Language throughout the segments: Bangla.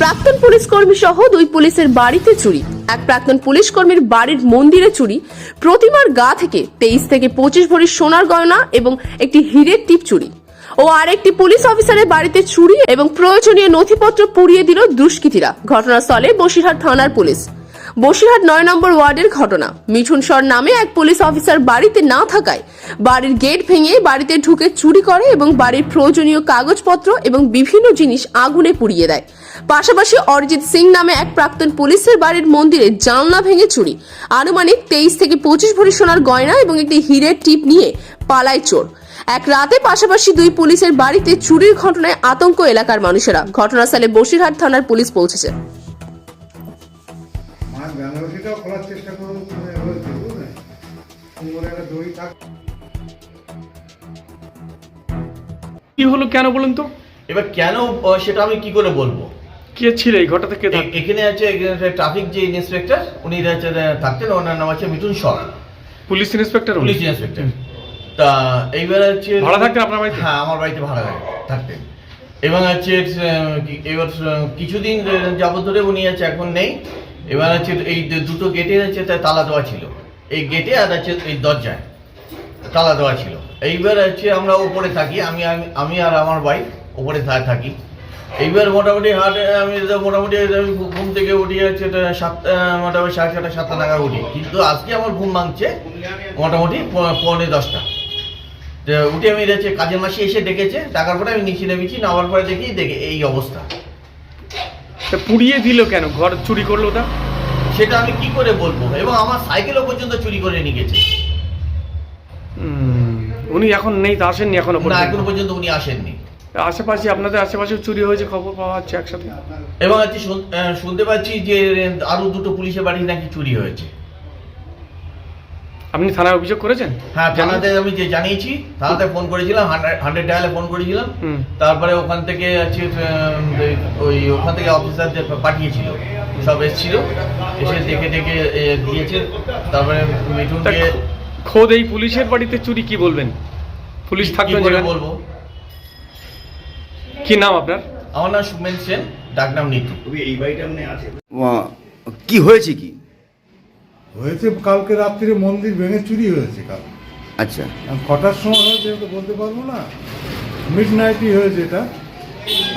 প্রাক্তন পুলিশ কর্মী সহ দুই পুলিশের বাড়িতে চুরি। এক প্রাক্তন পুলিশ কর্মীর বাড়ির মন্দিরে চুরি। প্রতিমার গা থেকে তেইশ থেকে পঁচিশ ভরি সোনার গয়না এবং একটি হীরের টিপ চুরি। ও আরেকটি পুলিশ অফিসারের বাড়িতে চুরি এবং প্রয়োজনীয় নথিপত্র পুড়িয়ে দিল দুষ্কৃতীরা। ঘটনাস্থলে বসিরহাট থানার পুলিশ। বসিরহাট নয় নম্বর ওয়ার্ডের ঘটনা। মিঠুন সর নামে এক পুলিশ অফিসার বাড়িতে না থাকায় বাড়ির গেট ভেঙে বাড়িতে ঢুকে চুরি করে এবং বাড়ির প্রয়োজনীয় কাগজপত্র এবং বিভিন্ন জিনিস আগুনে পুড়িয়ে দেয়। পাশাপাশি অরিজিৎ সিং নামে এক প্রাক্তন পুলিশের বাড়ির মন্দিরে জানলা ভেঙে চুরি। আনুমানিক তেইশ থেকে পঁচিশ ভরি সোনার গয়না এবং একটি হিরের টিপ নিয়ে পালায় চোর। এক রাতে পাশাপাশি দুই পুলিশের বাড়িতে চুরির ঘটনায় আতঙ্ক এলাকার মানুষেরা। ঘটনাস্থলে বসিরহাট থানার পুলিশ পৌঁছেছে। খোলার চেষ্টা বুঝলে কোমরে একটা দড়ি থাক কি হলো কেন বলুন তো? এবার কেন সেটা আমি কি করে বলব? কে ছিল এই ঘটনা থেকে এখানে আছে ট্রাফিক যে ইন্সপেক্টর উনি থাকতেন ওনার নাম আছে মিঠুন সর। পুলিশ ইন্সপেক্টর পুলিশ ইন্সপেক্টর তা এইবার হচ্ছে ভাড়া থাকতেন আপনার বাড়িতে? হ্যাঁ আমার বাড়িতে ভাড়া থাকে থাকতেন। এবং হচ্ছে এবার কিছুদিন যাবত ধরে উনি আছে এখন নেই। এবার হচ্ছে এই দুটো গেটে হচ্ছে তালা দেওয়া ছিল। এই গেটে আর হচ্ছে এই দরজায় তালা দেওয়া ছিল। এইবার হচ্ছে আমরা উপরে থাকি, আমি আমি- আর আমার উপরে থা- থাকি। এইবার মোটামুটি হাটে আমি মোটামুটি আমি ঘুম থেকে উঠি হচ্ছে সাতটা, মোটামুটি সাড়ে ছটা সাতটা নাগাদ উঠি। কিন্তু আজকে আমার ঘুম ভাঙছে মোটামুটি প- পৌনে দশটা। উঠে আমি দেখছি কাজের মাসি এসে ডেকেছে, টাকার পরে আমি নিচে নেমেছি নামার পরে দেখি, দেখে এই অবস্থা। তা পুড়িয়ে দিল কেন? ঘর চুরি করল ওটা সেটা আমি কি করে বলব? এবং আমার সাইকেলও পর্যন্ত চুরি করে নিয়ে গেছে। উনি এখন নেই তা আসেননি এখনও না এখনও পর্যন্ত উনি আসেননি। আশেপাশে আপনাদের আশেপাশে চুরি হয়েছে খবর পাওয়া যাচ্ছে একসাথে? এবং আজকে শুন- শুনতে পাচ্ছি যে আরও দুটো পুলিশের বাড়ি নাকি চুরি হয়েছে। আপনি থানায় অভিযোগ করেছেন? হ্যাঁ থানাতে আমি যে জানিয়েছি থানাতে ফোন করেছিলাম হান্ড্রেড ডায়ালে ফোন করেছিলাম। হুম। তারপরে ওখান থেকে হচ্ছে আহ, ওই ওখান থেকে অফিসারদের পাঠিয়েছিল সব এসেছিল। এসে দেখে দেখে দিয়েছে। তারপরে মিঠুনকে খোদ এই পুলিশের বাড়িতে চুরি কি বলবেন? পুলিশ কি থাকবেন যেখানে? বলব? কি নাম আপনার? আমার নাম সুমেন সেন ডাকনাম নিতু। আহ, কি হয়েছে কি? হয়েছে কালকে রাত্রিরে মন্দির ভেঙে চুরি হয়েছে কাল। আচ্ছা। কটার সময় হয়েছে তো বলতে পারব না? মিড নাইটই হয়েছে এটা।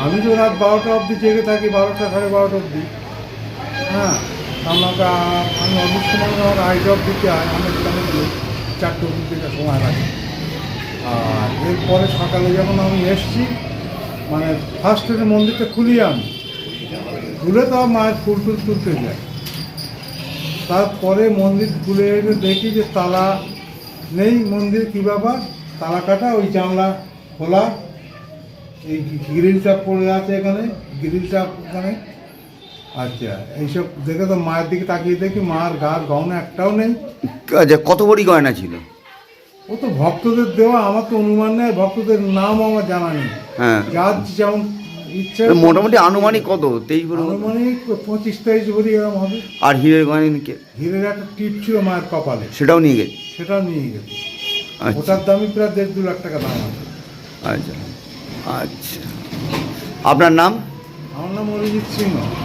আমি তো রাত বারোটা অবধি জেগে থাকি বারোটা সাড়ে বারোটা অবধি। হ্যাঁ আমাকে আমি অফিস সময় আমার আই জব দিতে হয় আমি চারটে অবধি থেকে সময় লাগে আর এরপরে সকালে যখন আমি এসছি মানে ফার্স্টের মন্দিরটা খুলি আমি খুলে তো মায়ের ফুল টুল তুলতে যায়। তারপরে মন্দির খুলে এসে দেখি যে তালা নেই মন্দির কী ব্যাপার তালা কাটা ওই জানলা খোলা। এই গ্রিলটা পড়ে আছে এখানে গ্রিলটা ওখানে আচ্ছা এইসব দেখে তো মায়ের দিকে তাকিয়ে দেখি মার গার গহনা একটাও নেই। আচ্ছা কত বড়ি গয়না ছিল? ও তো ভক্তদের দেওয়া আমার তো অনুমান নেই ভক্তদের নামও আমার জানা নেই। হ্যাঁ। যার যেমন মোটামুটি আনুমানিক কত? তেইশ ভরি? আনুমানিক পঁচিশ তেইশ ভরি এরকম হবে। আর হিরের গয়না হিরের হীরের একটা টিপ ছিল মায়ের কপালে। সেটাও নিয়ে গেছে? সেটাও নিয়ে গেছে। আচ্ছা। ওটার দামই প্রায় দেড় দু লাখ টাকা দাম আছে। আচ্ছা। আচ্ছা। আপনার নাম? আমার নাম অরিজিৎ সিংহ।